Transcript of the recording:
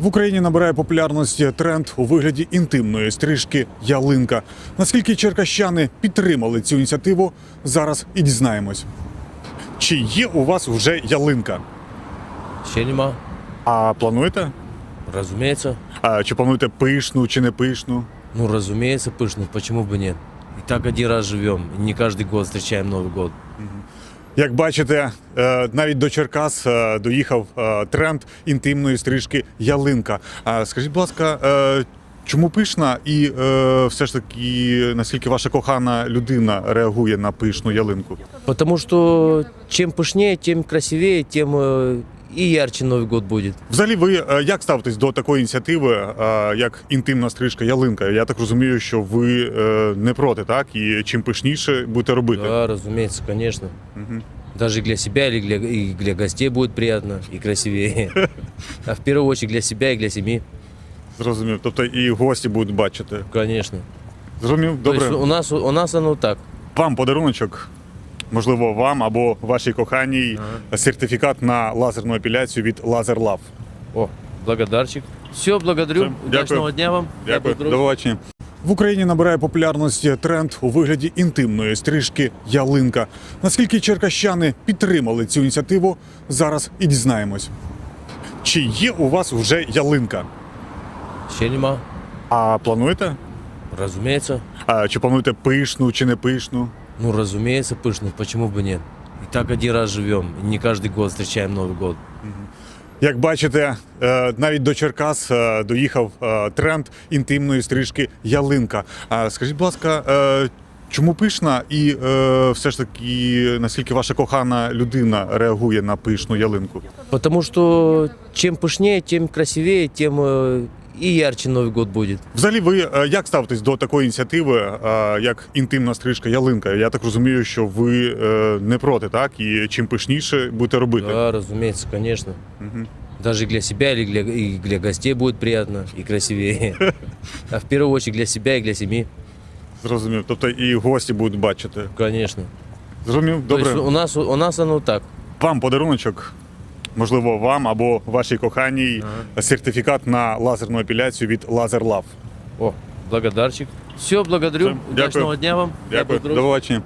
В Україні набирає популярності тренд у вигляді інтимної стрижки ялинка. Наскільки черкащани підтримали цю ініціативу, зараз і дізнаємось. Чи є у вас вже ялинка? Ще нема. А плануєте? Разумеется. А чи плануєте пишну чи не пишну? Ну, разумеется, пышно. Почему бы нет? И так один раз живем. и Не каждый год встречаем Новый год. Як бачите, е, навіть до Черкас е, доїхав е, тренд інтимної стрижки ялинка. Скажіть, будь ласка, чому пишна і все ж таки наскільки ваша кохана людина реагує на пишну ялинку? Тому що чим пишніше, тим красивіше, тем и ярче Новый год будет. Взагалі, ви е, як ставитесь до такої ініціативи, е, як інтимна стрижка ялинка? Я так розумію, що ви е, не проти, так? І чим пишніше будете робити. Да, разумеется, конечно. Даже для себя или для, и для гостей будет приятно и красивее. А в первую очередь для себя и для семьи, Зрозумів. Тобто і гості будуть бачити. конечно. Зрозумів, добре. есть у нас, у нас оно так. Вам подаруночок, можливо, вам або вашій коханій сертифікат на лазерну епіляцію від Laser Love. О, благодарчик. Все, благодарю. Все, Удачного дня вам. Дякую, до побачення. В Україні набирає популярності тренд у вигляді інтимної стрижки ялинка. Наскільки черкащани підтримали цю ініціативу, зараз і дізнаємось. Чи є у вас вже ялинка? Ще нема. А плануєте? Разумеется. А чи плануєте пишну чи не пишну? Ну, разумеется, пышно. Почему бы нет? И так один раз живем. и Не каждый год встречаем Новый год. Як бачите, е, навіть до Черкас е, доїхав е, тренд інтимної стрижки ялинка. А Скажіть, будь ласка, е, чому пишна і е, все ж таки наскільки ваша кохана людина реагує на пишну ялинку? Потому что чем пышнее, тем красивее, тем и ярче Новый год будет. Взагалі, ви е, як ставитесь до такої ініціативи, е, як інтимна стрижка ялинка? Я так розумію, що ви е, не проти, так? І чим пишніше будете робити. Да, разумеется, конечно. Даже для себя или для, и для гостей будет приятно и красивее. А в первую очередь для себя и для семьи, Зрозумів. Тобто і гості будуть бачити. конечно. Зрозумів, добре. есть у нас, у нас оно так. Вам подаруночок, можливо, вам або вашій коханій сертифікат на лазерну апеляцію від Laser Love. О, благодарчик. Все, благодарю. Все, дякую. Удачного дня вам. Дякую, до побачення.